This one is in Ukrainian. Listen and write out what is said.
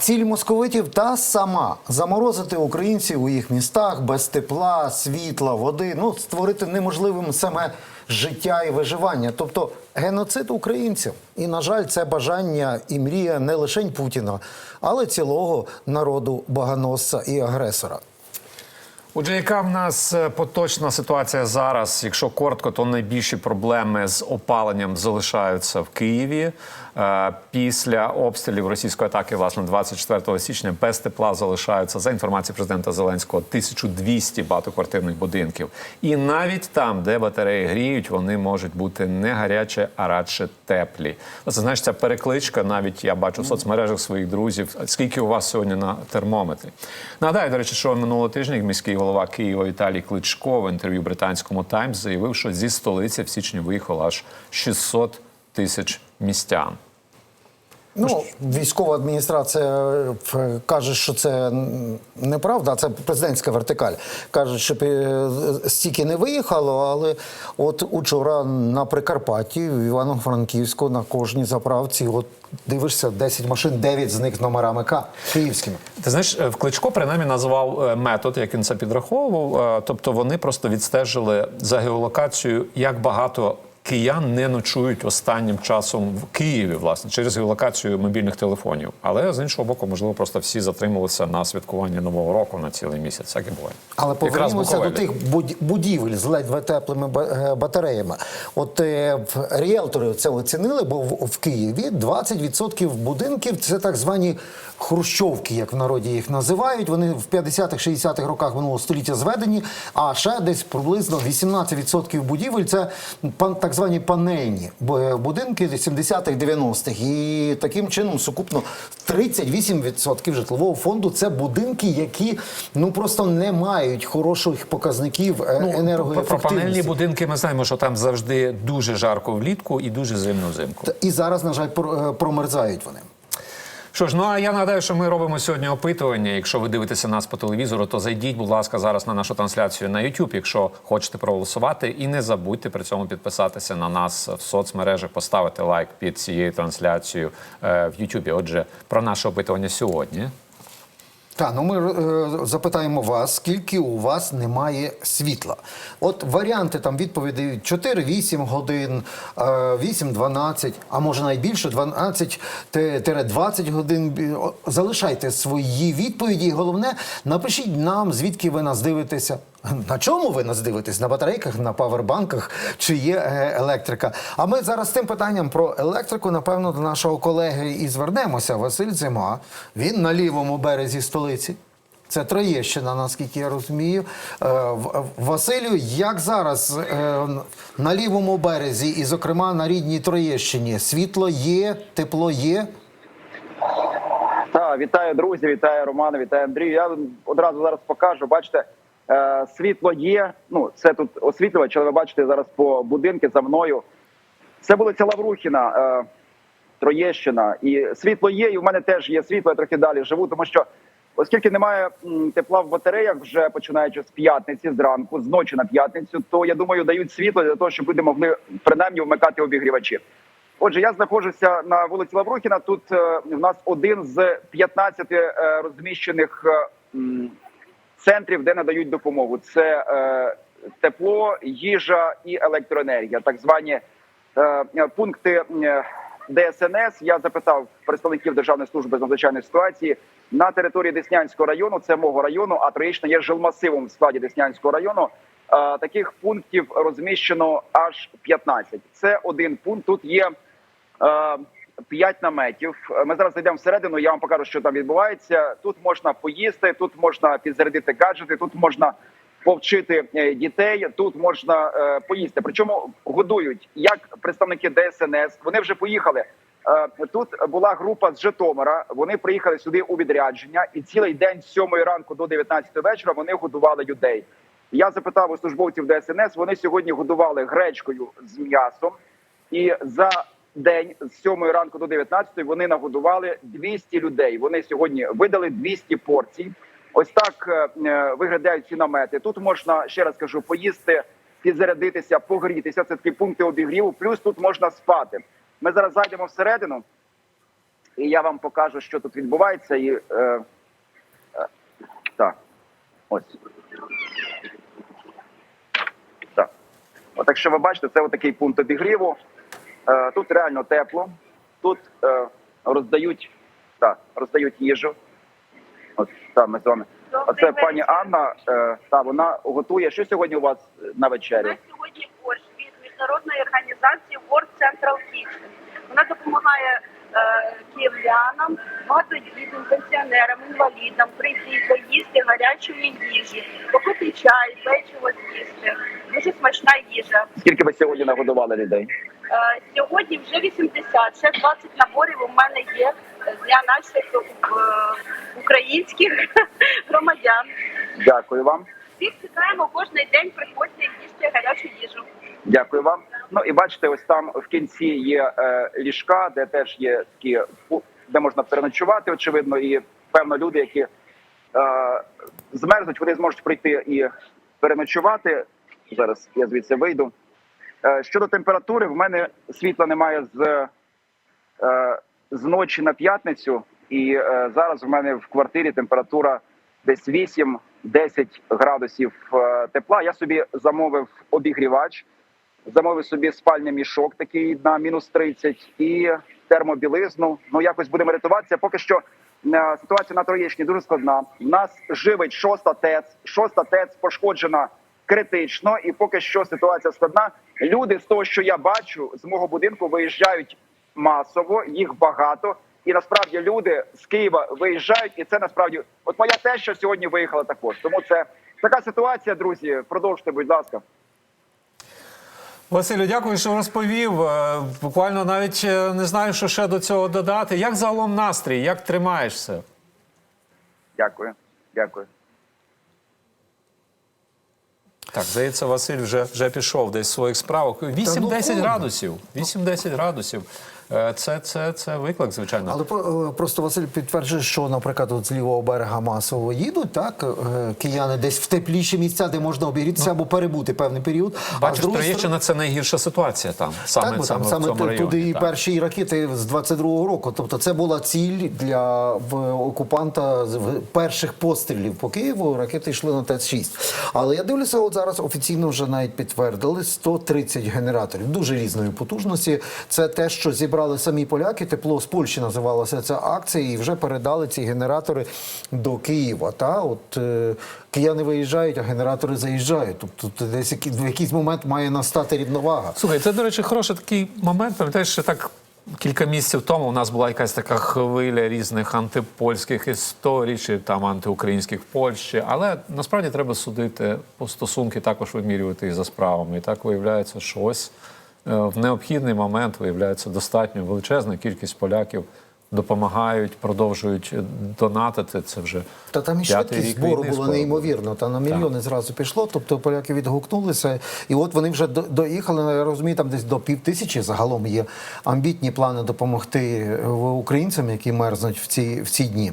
Ціль московитів та сама заморозити українців у їх містах без тепла, світла, води, ну створити неможливим саме життя і виживання, тобто геноцид українців. І на жаль, це бажання і мрія не лише Путіна, але цілого народу баганосця і агресора. Отже, яка в нас е, поточна ситуація зараз? Якщо коротко, то найбільші проблеми з опаленням залишаються в Києві. Е, Після обстрілів російської атаки, власне, 24 січня без тепла залишаються за інформацією президента Зеленського 1200 багатоквартирних будинків. І навіть там, де батареї гріють, вони можуть бути не гарячі, а радше теплі. Це знаєш, ця перекличка. Навіть я бачу в соцмережах своїх друзів. Скільки у вас сьогодні на термометрі? Нагадаю, до речі, що минулого тижня міський голова Києва Віталій Кличко в інтерв'ю британському Таймс заявив, що зі столиці в січні виїхало аж 600 тисяч містян. Ну, військова адміністрація е, каже, що це неправда, це президентська вертикаль. Кажуть, що стільки не виїхало, але от учора на Прикарпатті, в Івано-Франківську, на кожній заправці, от дивишся 10 машин, 9 з них номерами К київськими. Ти знаєш, е, в Кличко принаймні назвав е, метод, як він це підраховував. Тобто вони просто відстежили за геолокацією, як багато киян не ночують останнім часом в Києві, власне, через геолокацію мобільних телефонів. Але з іншого боку, можливо, просто всі затрималися на святкуванні нового року на цілий місяць. Так і буває. Але повернімося до тих будівель з ледве теплими е, батареями. От е, ріелтори це оцінили, бо в, в Києві 20% будинків це так звані хрущовки, як в народі їх називають. Вони в 50-х, 60-х роках минулого століття зведені. А ще десь приблизно 18% будівель це пан так звані панельні бу- будинки 70-х, 90-х. І таким чином сукупно 38% житлового фонду це будинки, які ну просто не мають хороших показників е, Ну, про панельні будинки ми знаємо, що там завжди дуже жарко влітку і дуже зимно взимку. І зараз, на жаль, е, промерзають вони. Що ж, ну а я нагадаю, що ми робимо сьогодні опитування. Якщо ви дивитеся нас по телевізору, то зайдіть, будь ласка, зараз на нашу трансляцію на YouTube, якщо хочете проголосувати. І не забудьте при цьому підписатися на нас в соцмережах, поставити лайк під цією трансляцією е, в YouTube. Отже, про наше опитування сьогодні. Так, ну ми е, запитаємо вас, скільки у вас немає світла. От варіанти там відповіді 4-8 годин, е, 8-12, а може найбільше 12-20 годин. Залишайте свої відповіді. Головне, напишіть нам, звідки ви нас дивитеся. На чому ви нас дивитесь? На батарейках, на павербанках, чи є е, електрика? А ми зараз з тим питанням про електрику, напевно, до нашого колеги і звернемося. Василь Зима. Він на лівому березі столиці. Це Троєщина, наскільки я розумію. Е, Василю, як зараз е, на лівому березі, і, зокрема, на рідній Троєщині, світло є, тепло є? Так, вітаю друзі, вітаю Романа, вітаю Андрію. Я одразу зараз покажу. Бачите, е, світло є. Ну, це тут освітлювач, але ви бачите зараз по будинки за мною. Це вулиця Лаврухіна, е, Троєщина. І світло є, і в мене теж є світло, я трохи далі живу, тому що. Оскільки немає тепла в батареях, вже починаючи з п'ятниці зранку, з ночі на п'ятницю, то я думаю, дають світло для того, щоб люди могли принаймні вмикати обігрівачі. Отже, я знаходжуся на вулиці Лаврухіна. Тут е, в нас один з 15 е, розміщених е, центрів, де надають допомогу. Це е, тепло, їжа і електроенергія, так звані е, пункти е, ДСНС. Я запитав представників Державної служби з надзвичайної ситуації на території Деснянського району. Це мого району, а Троєщина є жилмасивом в складі Деснянського району. Е, Таких пунктів розміщено аж 15. Це один пункт. Тут є е, п'ять наметів. Е, Ми зараз зайдемо всередину. Я вам покажу, що там відбувається. Тут можна поїсти, тут можна підзарядити гаджети, тут можна повчити е, дітей. Тут можна е, поїсти. Причому годують як представники ДСНС. Вони вже поїхали. Тут була група з Житомира. Вони приїхали сюди у відрядження, і цілий день з 7 ранку до 19 вечора вони годували людей. Я запитав у службовців ДСНС. Вони сьогодні годували гречкою з м'ясом, і за день з 7 ранку до 19 вони нагодували 200 людей. Вони сьогодні видали 200 порцій. Ось так е, е, виглядають ці намети. Тут можна ще раз кажу, поїсти, підзарядитися, погрітися. Це такі пункти обігріву. Плюс тут можна спати. Ми зараз зайдемо всередину. і я вам покажу, що тут відбувається. І, е, е, так, ось. Так. От якщо ви бачите, це отакий пункт обігріву. Е, тут реально тепло. Тут е, роздають, та, роздають їжу. От та, ми з вами. Оце пані Анна, е, та вона готує. Що сьогодні у вас на У нас сьогодні борщ від міжнародної організації World Central Kitchen. Вона допомагає київлянам, багатодітним, пенсіонерам, інвалідам прийти поїсти гарячої їжі, попити чай, печиво з'їсти. Дуже смачна їжа. Скільки ви сьогодні нагодували людей? Е, сьогодні вже 80, ще 20 наборів у мене є для наших е, українських громадян. Дякую вам. Всіх чекаємо кожен день, приходьте і їжте гарячу їжу. Дякую вам. Ну і бачите, ось там в кінці є е, ліжка, де теж є такі де можна переночувати, очевидно, і певно люди, які е, змерзнуть, вони зможуть прийти і переночувати. Зараз я звідси вийду. Е, щодо температури, в мене світла немає з, е, з ночі на п'ятницю, і е, зараз в мене в квартирі температура десь 8-10 градусів е, тепла. Я собі замовив обігрівач замовив собі спальний мішок такий на мінус 30 і термобілизну. Ну якось будемо рятуватися. Поки що е, ситуація на Троєщині дуже складна. Нас живить шоста ТЕЦ. Шоста ТЕЦ пошкоджена критично, і поки що ситуація складна. Люди з того, що я бачу, з мого будинку виїжджають масово, їх багато. І насправді люди з Києва виїжджають, і це насправді от моя теща сьогодні виїхала також. Тому це така ситуація, друзі. Продовжуйте, будь ласка. Василю, дякую, що розповів. Е, Буквально навіть е, не знаю, що ще до цього додати. Як загалом настрій? Як тримаєшся? Дякую, дякую. Так, здається, Василь вже, вже пішов десь в своїх справок. 8-10 градусів. 8-10 градусів. Е, Це, це, це виклик, звичайно. Але е, просто Василь підтверджує, що, наприклад, от з лівого берега масово їдуть, так е, кияни десь в тепліші місця, де можна обігрітися або перебути певний період. Ну. Бачиш, Троєщина це найгірша ситуація там. Саме, так, саме, там в цьому районі. туди і перші ракети з 22-го року. Тобто це була ціль для окупанта перших пострілів по Києву. Ракети йшли на ТЕЦ-6. Але я дивлюся, от зараз офіційно вже навіть підтвердили 130 генераторів дуже різної потужності. Це те, що зібрали самі поляки. Тепло з Польщі називалася ця акція, і вже передали ці генератори до Києва. Та от е, кияни виїжджають, а генератори заїжджають. Тобто десь які- в якийсь момент має настати рівновага. Слухай, це, до речі, хороший такий момент. Пам'ятаєш, що так кілька місяців тому у нас була якась така хвиля різних антипольських історій, чи там антиукраїнських в Польщі. Але насправді треба судити по стосунки, також вимірювати і за справами. І так виявляється, що ось в необхідний момент виявляється достатньо величезна кількість поляків. Допомагають, продовжують донатити. Це вже Та там і швидкість збору була неймовірно. Та на мільйони зразу пішло. Тобто поляки відгукнулися, і от вони вже до- доїхали. ну, Я розумію, там десь до пів тисячі загалом є амбітні плани допомогти е, українцям, які мерзнуть в ці в ці дні.